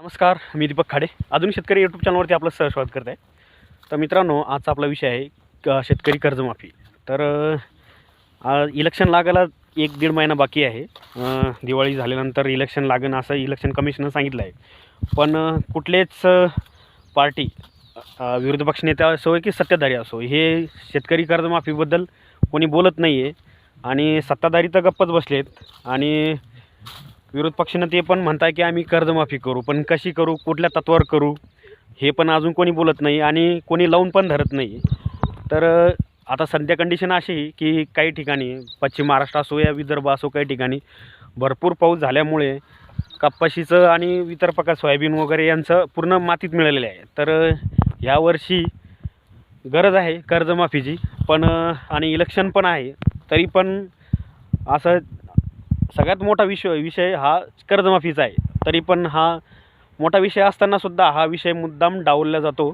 नमस्कार मी दीपक खाडे. अजून शेतकरी यूट्यूब चॅनलवरती आपलं सहस्वागत करत आहे तर मित्रांनो आजचा आपला विषय आहे शेतकरी कर्जमाफी. तर इलेक्शन लागायला एक दीड महिना बाकी आहे. दिवाळी झाल्यानंतर इलेक्शन लागेन असं इलेक्शन कमिशननं सांगितलं आहे. पण कुठलेच पार्टी अ, विरोधी पक्षनेते असो की सत्ताधारी असो हे शेतकरी कर्जमाफीबद्दल कोणी बोलत नाही आहे आणि सत्ताधारी तर गप्पच बसलेत. आणि विरोध पक्षानं ते पण म्हणताय की आम्ही कर्जमाफी करू पण कशी करू कुठल्या तत्वावर करू हे पण अजून कोणी बोलत नाही आणि कोणी लावून पण धरत नाही. तर आता सध्या कंडिशन अशी आहे की काही ठिकाणी पश्चिम महाराष्ट्र असो या विदर्भ असो काही ठिकाणी भरपूर पाऊस झाल्यामुळे कपाशीचं आणि इतर प्रकार सोयाबीन वगैरे यांचं पूर्ण मातीत मिळालेलं आहे. तर यावर्षी गरज आहे कर्जमाफीची पण आणि इलेक्शन पण आहे तरी पण असं सगळ्यात मोठा विषय विषय हा कर्जमाफीचा आहे. तरी पण हा मोठा विषय असतानासुद्धा हा विषय मुद्दाम डावलला जातो.